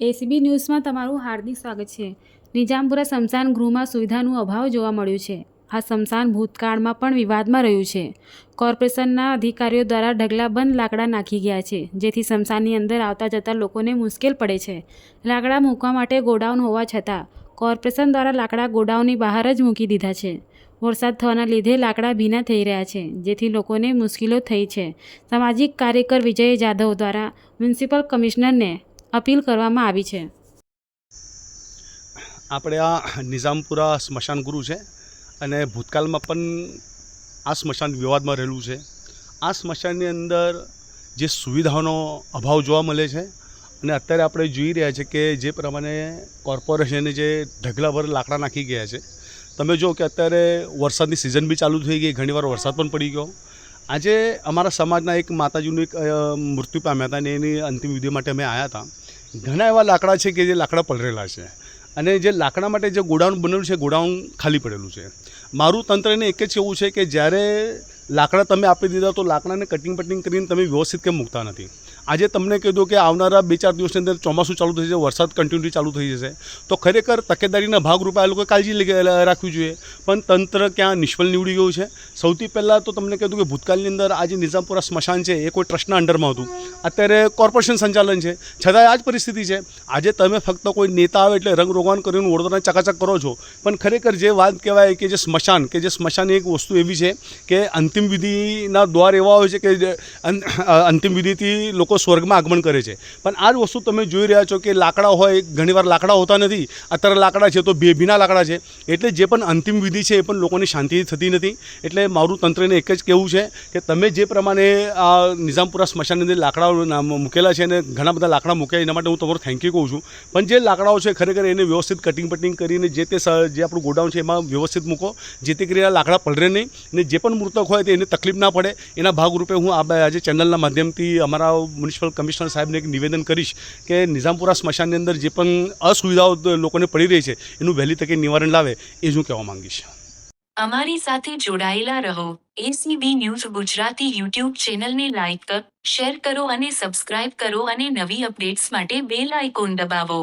ACB ન્યૂઝમાં તમારું હાર્દિક સ્વાગત છે. નિજામપુરા સ્મશાન ગૃહમાં સુવિધાનું અભાવ જોવા મળ્યું છે. આ સ્મશાન ભૂતકાળમાં પણ વિવાદમાં રહ્યું છે. કોર્પોરેશનના અધિકારીઓ દ્વારા ઢગલાબંધ લાકડા નાખી ગયા છે, જેથી સ્મશાનની અંદર આવતા જતા લોકોને મુશ્કેલ પડે છે. લાકડા મૂકવા માટે ગોડાઉન હોવા છતાં, કોર્પોરેશન દ્વારા લાકડા ગોડાઉનની બહાર જ મૂકી દીધા છે. વરસાદ થવાના લીધે લાકડા ભીના થઈ રહ્યા છે, જેથી લોકોને મુશ્કેલીઓ થઈ છે. સામાજિક કાર્યકર વિજય જાધવ દ્વારા મ્યુનિસિપલ કમિશનરને અપીલ કરવામાં આવી છે. આપણે આ નિઝામપુરા સ્મશાન ગુરુ છે અને ભૂતકાળમાં પણ આ સ્મશાન વિવાદમાં રહેલું છે. આ સ્મશાનની અંદર જે સુવિધાઓનો અભાવ જોવા મળે છે અને અત્યારે આપણે જોઈ રહ્યા છે કે જે પ્રમાણે કોર્પોરેશને જે ઢગલાભર લાકડા નાખી ગયા છે. તમે જો કે અત્યારે વરસાદની સિઝન બી ચાલુ થઈ ગઈ, ઘણીવાર વરસાદ પણ પડી ગયો. આજે અમારા સમાજના એક માતાજીનું એક મૃત્યુ પામ્યા હતા અને એની અંતિમ વિધિ માટે અમે આવ્યા હતા. ઘણા એવા લાકડા છે કે જે લાકડા પલરેલા છે. અને જે લાકડા માટે જે ગોડાઉન બનેલું છે, ગોડાઉન ખાલી પડેલું છે. મારું તંત્રને એક જ એવું છે કે જ્યારે લાકડા તમે આપી દીધા તો લાકડાને કટિંગ પટિંગ કરીને તમે વ્યવસ્થિત કેમ મૂકતા નથી? આજે તમને કીધું કે આવનારા બે ચાર દિવસની અંદર ચોમાસું ચાલુ થઈ જશે, વરસાદ કન્ટિન્યુ ચાલુ થઈ જશે. તો ખરેખર તકેદારીના ભાગરૂપે આ લોકોએ કાળજી રાખવી જોઈએ. પણ તંત્ર ક્યાં નિષ્ફળ નીવડી ગયું છે? સૌથી પહેલાં તો તમને કીધું કે ભૂતકાળની અંદર આજે નિઝામપુરા સ્મશાન છે, એ કોઈ ટ્રસ્ટના અંડરમાં હતું. અત્યારે કોર્પોરેશન સંચાલન છે. છતાં આ જ પરિસ્થિતિ છે. આજે તમે ફક્ત કોઈ નેતા આવે એટલે રંગ રોગાન કરીને વડોદરાને ચકાચક કરો છો. પણ ખરેખર જે વાત કહેવાય કે જે સ્મશાન, કે જે સ્મશાન એક વસ્તુ એવી છે કે અંતિમ વિધિના દ્વાર એવા હોય છે કે જે અંતિમ વિધિથી લોકો સ્વર્ગમાં આગમન કરે છે. પણ આ જ વસ્તુ તમે જોઈ રહ્યા છો કે લાકડા હોય, ઘણીવાર લાકડા હોતા નથી. અત્યારે લાકડા છે તો બે ભીના લાકડા છે. એટલે જે પણ અંતિમ વિધિ છે એ પણ લોકોની શાંતિ થતી નથી. એટલે મારું તંત્રને એક જ કહેવું છે કે તમે જે પ્રમાણે આ નિઝામપુરા સ્મશાનની અંદર લાકડાઓ નામ મૂકેલા છે અને ઘણા બધા લાકડા મૂક્યા, એના માટે હું તમારું થેન્ક યુ કહું છું. પણ જે લાકડાઓ છે ખરેખર એને વ્યવસ્થિત કટિંગ પટિંગ કરીને જે તે જે આપણું ગોડાઉન છે એમાં વ્યવસ્થિત મૂકો. જેથી કરીને લાકડા પલરે નહીં. અને જે પણ મૃતક હોય તે એને તકલીફ ના પડે. એના ભાગરૂપે હું આ આજે ચેનલના માધ્યમથી અમારા મ્યુનિસિપલ કમિશનર સાહેબને એક નિવેદન કરીશ કે નિઝામપુરા સ્મશાનની અંદર જે પણ અસુવિધાઓ લોકોને પડી રહી છે, એનું વહેલી તકે નિવારણ લાવે એ હું કહેવા માંગીશ. અમારી સાથે જોડાયેલા રહો. એસીબી ન્યૂઝ ગુજરાતી યુટ્યુબ ચેનલને લાઇક શેર કરો અને સબસ્ક્રાઇબ કરો અને નવી અપડેટ્સ માટે બેલ આઇકોન દબાવો.